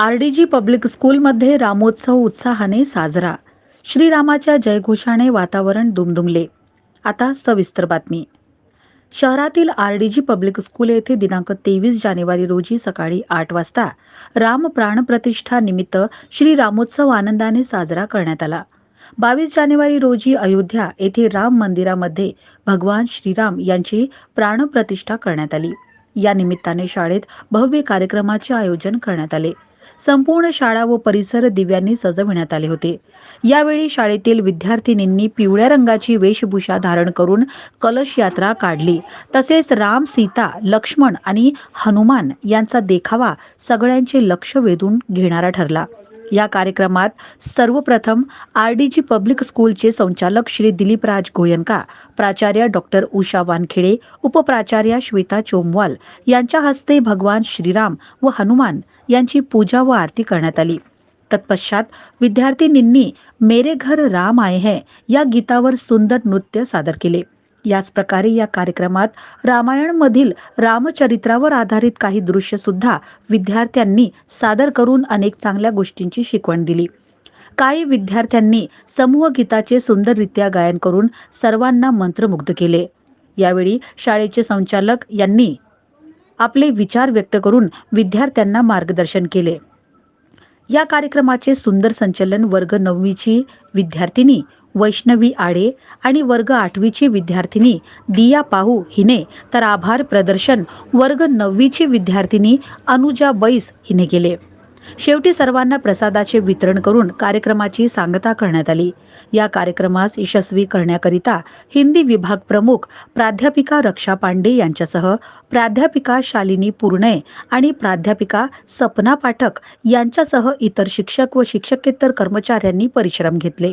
RDG public स्कूलमध्ये रामोत्सव उत्साहाने साजरा. श्रीरामाच्या जयघोषाने वातावरण दुमदुमले. आता सविस्तर बातमी. शहरातील आरडीजी पब्लिक स्कूल येथे दिनांक तेवीस जानेवारी रोजी सकाळी आठ वाजता राम प्राणप्रतिष्ठा निमित्त श्री रामोत्सव आनंदाने साजरा करण्यात आला. बावीस जानेवारी रोजी अयोध्या येथे राम मंदिरामध्ये भगवान श्रीराम यांची प्राणप्रतिष्ठा करण्यात आली. या निमित्ताने शाळेत भव्य कार्यक्रमाचे आयोजन करण्यात आले. संपूर्ण शाळा व परिसर दिव्यांनी सजविण्यात आले होते. यावेळी शाळेतील विद्यार्थिनींनी पिवळ्या रंगाची वेशभूषा धारण करून कलश यात्रा काढली. तसेच राम सीता लक्ष्मण आणि हनुमान यांचा देखावा सगळ्यांचे लक्ष वेधून घेणारा ठरला. या कार्यक्रमात सर्वप्रथम आरडीजी पब्लिक स्कूलचे संचालक श्री दिलीपराज गोयंका प्राचार्य डॉक्टर उषा वानखेडे उपप्राचार्या श्वेता चोमवाल यांच्या हस्ते भगवान श्रीराम व हनुमान यांची पूजा व आरती करण्यात आली. तत्पश्चात विद्यार्थिनींनी मेरे घर राम आए हैं या गीतावर सुंदर नृत्य सादर केले. याच प्रकारे या कार्यक्रमात रामायणमधील रामचरित्रावर आधारित काही दृश्य सुद्धा विद्यार्थ्यांनी सादर करून अनेक चांगल्या गोष्टींची शिकवण दिली. काही विद्यार्थ्यांनी समूह गीताचे सुंदररित्या गायन करून सर्वांना मंत्रमुग्ध केले. यावेळी शाळेचे संचालक यांनी आपले विचार व्यक्त करून विद्यार्थ्यांना मार्गदर्शन केले. या कार्यक्रमाचे सुंदर संचलन वर्ग नववीची विद्यार्थिनी वैष्णवी आडे आणि वर्ग आठवीची विद्यार्थिनी दिया पाहू हिने तर आभार प्रदर्शन वर्ग नववीची विद्यार्थिनी अनुजा बैस हिने केले. शेवटी सर्वांना प्रसादाचे वितरण करून कार्यक्रमाची सांगता करण्यात आली. या कार्यक्रमास यशस्वी करण्याकरिता हिंदी विभाग प्रमुख प्राध्यापिका रक्षा पांडे यांच्यासह प्राध्यापिका शालिनी पूर्णे आणि प्राध्यापिका सपना पाठक यांच्यासह इतर शिक्षक व शिक्षकेतर कर्मचाऱ्यांनी परिश्रम घेतले.